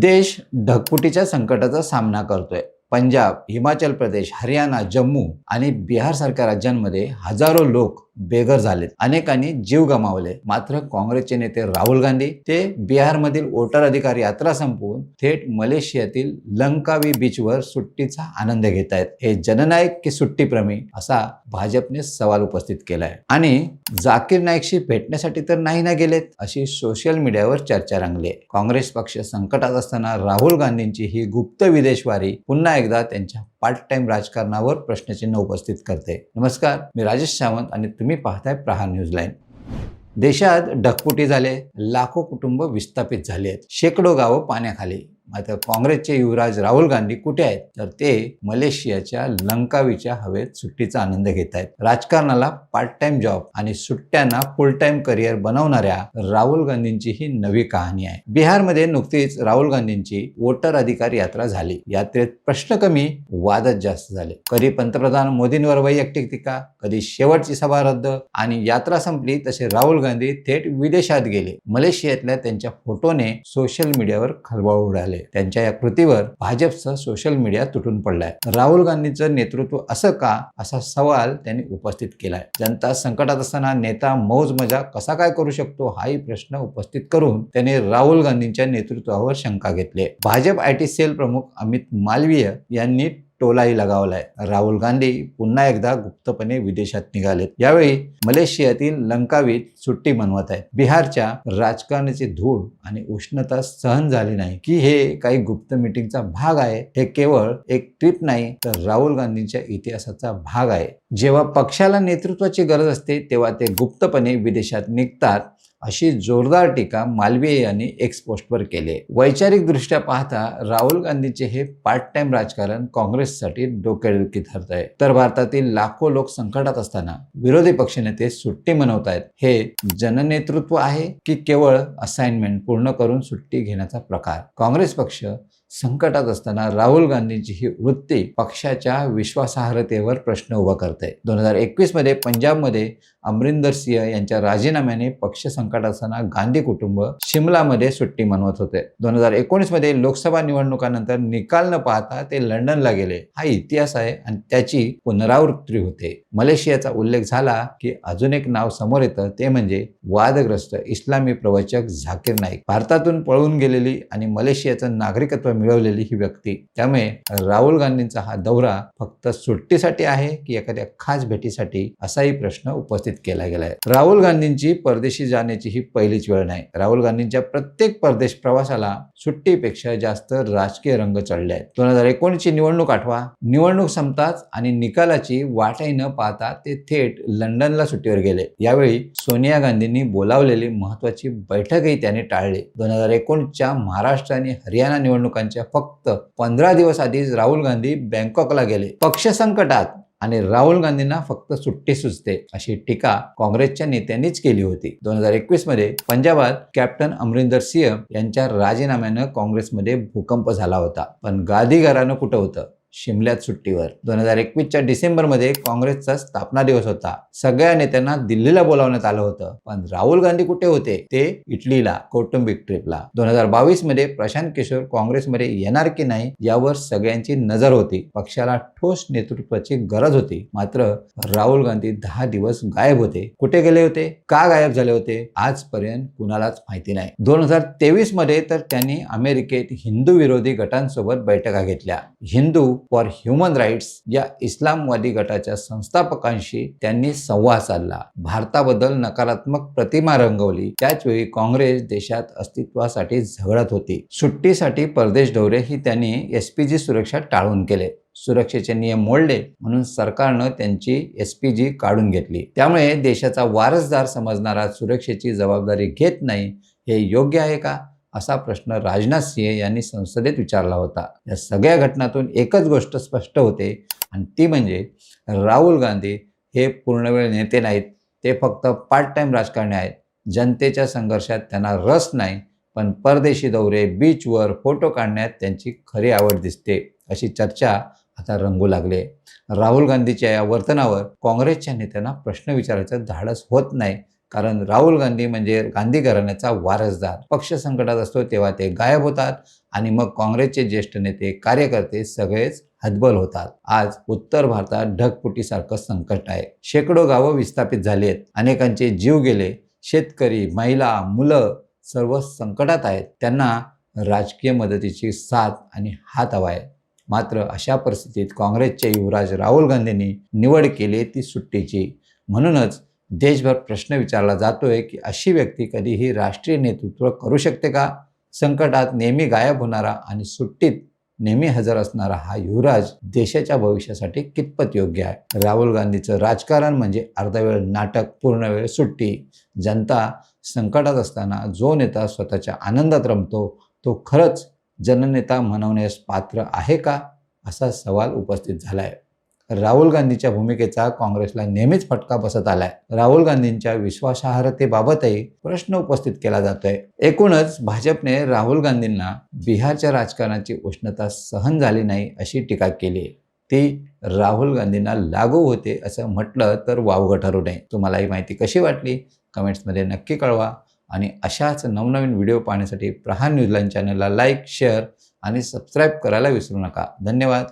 देश ढगफुटीच्या संकटाचा सामना करतोय. पंजाब हिमाचल प्रदेश हरियाणा जम्मू आणि बिहार सारख्या राज्यांमध्ये हजारो लोक बेघर झालेत. अनेकांनी जीव गमावले. मात्र काँग्रेसचे नेते राहुल गांधी ते बिहारमधील वोटर अधिकार यात्रा संपवून थेट मलेशियातील लंकावी बीचवर सुट्टीचा आनंद घेत आहेत हे जननायक की सुट्टीप्रेमी असा भाजपने सवाल उपस्थित केलाय. आणि जाकीर नाईकशी भेटण्यासाठी तर नाही ना गेलेत अशी सोशल मीडियावर चर्चा रंगली आहे. काँग्रेस पक्ष संकटात असताना राहुल गांधींची ही गुप्त विदेशवारी पुन्हा एकदा त्यांच्या पार्ट टाइम राजकारणावर प्रश्नचिन्ह उपस्थित करते. नमस्कार मी राजेश सावंत आणि तुम्ही पाहताय प्रहार न्यूज लाईन. देशात ढकपुटी झाले लाखो कुटुंब विस्थापित झाले आहेत शेकडो गावं पाण्याखाली. मात्र काँग्रेसचे युवराज राहुल गांधी कुठे आहेत? तर ते मलेशियाच्या लंकावीच्या हवेत सुट्टीचा आनंद घेत आहेत. राजकारणाला पार्ट टाइम जॉब आणि सुट्ट्यांना फुल टाइम करिअर बनवणाऱ्या राहुल गांधींची ही नवी कहाणी आहे. बिहारमध्ये नुकतीच राहुल गांधींची वोटर अधिकार यात्रा झाली. यात्रेत प्रश्न कमी वादच जास्त झाले. कधी पंतप्रधान मोदींवर वैयक्तिक टीका कधी शेवटची सभा रद्द आणि यात्रा संपली तसे राहुल गांधी थेट विदेशात गेले. मलेशियातल्या त्यांच्या फोटोने सोशल मीडियावर खळबळ उडाले. त्यांच्या या कृतीवर भाजपचा सोशल मीडिया तुटून पडलाय. राहुल गांधींचं नेतृत्व असं का? असा सवाल त्यांनी उपस्थित केलाय. जनता संकटात असताना नेता मौज मजा कसा काय करू शकतो हाही प्रश्न उपस्थित करून त्यांनी राहुल गांधींच्या नेतृत्वावर शंका घेतली भाजप आय टी सेल प्रमुख अमित मालवीय यांनी टोलाही लगावलाय. राहुल गांधी पुन्हा एकदा गुप्तपणे विदेशात निघालेत. यावेळी मलेशियातील लंकावीत सुट्टी मनवत आहेत. बिहारच्या राजकारणाची धूळ आणि उष्णता सहन झाली नाही. की हे काही गुप्त मिटिंगचा भाग आहे हे केवळ एक ट्रिप नाही तर राहुल गांधींच्या इतिहासाचा भाग आहे. जेव्हा पक्षाला नेतृत्वाची गरज असते तेव्हा ते गुप्तपणे विदेशात निघतात. अशी जोरदार टीका मालवीय यांनी एक्स पोस्टवर केली वैचारिक दृष्ट्या पाहता राहुल गांधीचे हे पार्ट टाइम राजकारण काँग्रेससाठी डोकेदुखी ठरत आहे तर भारतातील लाखो लोक संकटात असताना विरोधी पक्षनेते सुट्टी मनवत आहेत. हे जननेतृत्व आहे की केवळ असाइनमेंट पूर्ण करून सुट्टी घेण्याचा प्रकार? काँग्रेस पक्ष संकटात असताना राहुल गांधींची ही वृत्ती पक्षाच्या विश्वासार्हतेवर प्रश्न उभा करते. दोन हजार एकवीसमध्ये पंजाबमध्ये अमरिंदर सिंह यांच्या राजीनाम्याने पक्ष संकटात असताना गांधी कुटुंब शिमलामध्ये सुट्टी मनवत होते. दोन हजार एकोणीसमध्ये लोकसभा निवडणुकानंतर निकाल न पाहता ते लंडनला गेले. हा इतिहास आहे आणि त्याची पुनरावृत्ती होते. मलेशियाचा उल्लेख झाला की अजून एक नाव समोर येतं ते म्हणजे वादग्रस्त इस्लामी प्रवचक झाकीर नाईक. भारतातून पळून गेलेली आणि मलेशियाचं नागरिकत्व मिळवलेली ही व्यक्ती. त्यामुळे राहुल गांधींचा हा दौरा फक्त सुट्टीसाठी आहे की एखाद्या खास भेटीसाठी असाही प्रश्न उपस्थित केला गेलाय. राहुल गांधींची परदेशी जाण्याची ही पहिलीच वेळ नाही. राहुल गांधींच्या प्रत्येक परदेश प्रवासाला सुट्टीपेक्षा जास्त राजकीय रंग चढले आहेत. दोन हजार एकोणीसची निवडणूक आठवा निवडणूक संपताच आणि निकालाची वाटही न पाहता ते थेट लंडनला सुट्टीवर गेले. यावेळी सोनिया गांधींनी बोलावलेली महत्वाची बैठकही त्यांनी टाळली. दोन हजार एकोणीसच्या महाराष्ट्र आणि हरियाणा निवडणुकांच्या फक्त पंधरा दिवस आधीच राहुल गांधी बँकॉकला गेले. पक्ष संकटात आणि राहुल गांधींना फक्त सुट्टी सुचते अशी टीका काँग्रेसच्या नेत्यांनीच केली होती. दोन हजार एकवीसमध्ये पंजाबात कॅप्टन अमरिंदर सिंह यांच्या राजीनाम्यानं काँग्रेसमध्ये भूकंप झाला होता. पण गादी घरानं कुठं होतं? शिमल्यात सुट्टीवर. दोन हजार एकवीसच्या डिसेंबरमध्ये काँग्रेसचा स्थापना दिवस होता. सगळ्या नेत्यांना दिल्लीला बोलावण्यात आलं होतं. पण राहुल गांधी कुठे होते? ते इटलीला कौटुंबिक ट्रिपला. दोन हजार बावीसमध्ये प्रशांत किशोर काँग्रेसमध्ये येणार की नाही यावर सगळ्यांची नजर होती. पक्षाला ठोस नेतृत्वाची गरज होती. मात्र राहुल गांधी दहा दिवस गायब होते. कुठे गेले होते? का गायब झाले होते? आजपर्यंत कुणालाच माहिती नाही. दोन हजार तेवीसमध्ये तर त्यांनी अमेरिकेत हिंदू विरोधी गटांसोबत बैठका घेतल्या. हिंदू फॉर ह्युमन राईट्स या इस्लामवादी गटाच्या संस्थापकांशी त्यांनी संवाद साधला. भारताबद्दल नकारात्मक प्रतिमा रंगवली. त्याचवेळी काँग्रेस देशात अस्तित्वासाठी झगडत होती. सुट्टीसाठी परदेश दौरे ही त्यांनी एस पी जी सुरक्षा टाळून केले. सुरक्षेचे नियम मोडले म्हणून सरकारनं त्यांची एस पी जी काढून घेतली. त्यामुळे देशाचा वारसदार समजणारा सुरक्षेची जबाबदारी घेत नाही हे योग्य आहे का? असा प्रश्न राजनाथ सिंह यांनी संसदेत विचारला होता. या सगळ्या घटनातून एकच गोष्ट स्पष्ट होते आणि ती म्हणजे राहुल गांधी हे पूर्णवेळ नेते नाहीत. ते फक्त पार्ट टाइम राजकारणी आहेत. जनतेच्या संघर्षात त्यांना रस नाही पण परदेशी दौरे बीचवर फोटो काढण्यात त्यांची खरी आवड दिसते अशी चर्चा आता रंगू लागले. राहुल गांधीच्या या वर्तनावर काँग्रेसच्या नेत्यांना प्रश्न विचारायचं धाडस होत नाही. कारण राहुल गांधी म्हणजे गांधी घराण्याचा वारसदार. पक्ष संकटात असतो तेव्हा ते गायब होतात आणि मग काँग्रेसचे ज्येष्ठ नेते कार्यकर्ते सगळेच हतबल होतात. आज उत्तर भारतात ढगफुटीसारखं संकट आहे. शेकडो गावं विस्थापित झाली आहेत अनेकांचे जीव गेले. शेतकरी महिला मुलं सर्व संकटात आहेत. त्यांना राजकीय मदतीची साथ आणि हात हवा आहे. मात्र अशा परिस्थितीत काँग्रेसचे युवराज राहुल गांधींनी निवड केली ती सुट्टीची. म्हणूनच देशभर प्रश्न विचारला जातो आहे की अशी व्यक्ती कधीही राष्ट्रीय नेतृत्व करू शकते का? संकटात नेहमी गायब होणारा आणि सुट्टीत नेहमी हजर असणारा हा युवराज देशाच्या भविष्यासाठी कितपत योग्य आहे? राहुल गांधीचं राजकारण म्हणजे अर्धा वेळ नाटक पूर्ण वेळ सुट्टी. जनता संकटात असताना जो नेता स्वतःच्या आनंदात रमतो तो खरंच जननेता म्हणवण्यास पात्र आहे का? असा सवाल उपस्थित झाला आहे राहुल गांधीच्या भूमिकेचा काँग्रेसला नेहमीच फटका बसत आलाय. राहुल गांधींच्या विश्वासार्हतेबाबतही प्रश्न उपस्थित केला जातोय. एकूणच भाजपने राहुल गांधींना बिहारच्या राजकारणाची उष्णता सहन झाली नाही अशी टीका केली. आहे ती राहुल गांधींना लागू होते असं म्हटलं तर वावगं ठरू नये. तुम्हाला ही माहिती कशी वाटली? कमेंट्समध्ये नक्की कळवा. आणि अशाच नवनवीन व्हिडिओ पाहण्यासाठी प्रहार न्यूजलाईन चॅनलला लाईक शेअर आणि सबस्क्राईब करायला विसरू नका. धन्यवाद.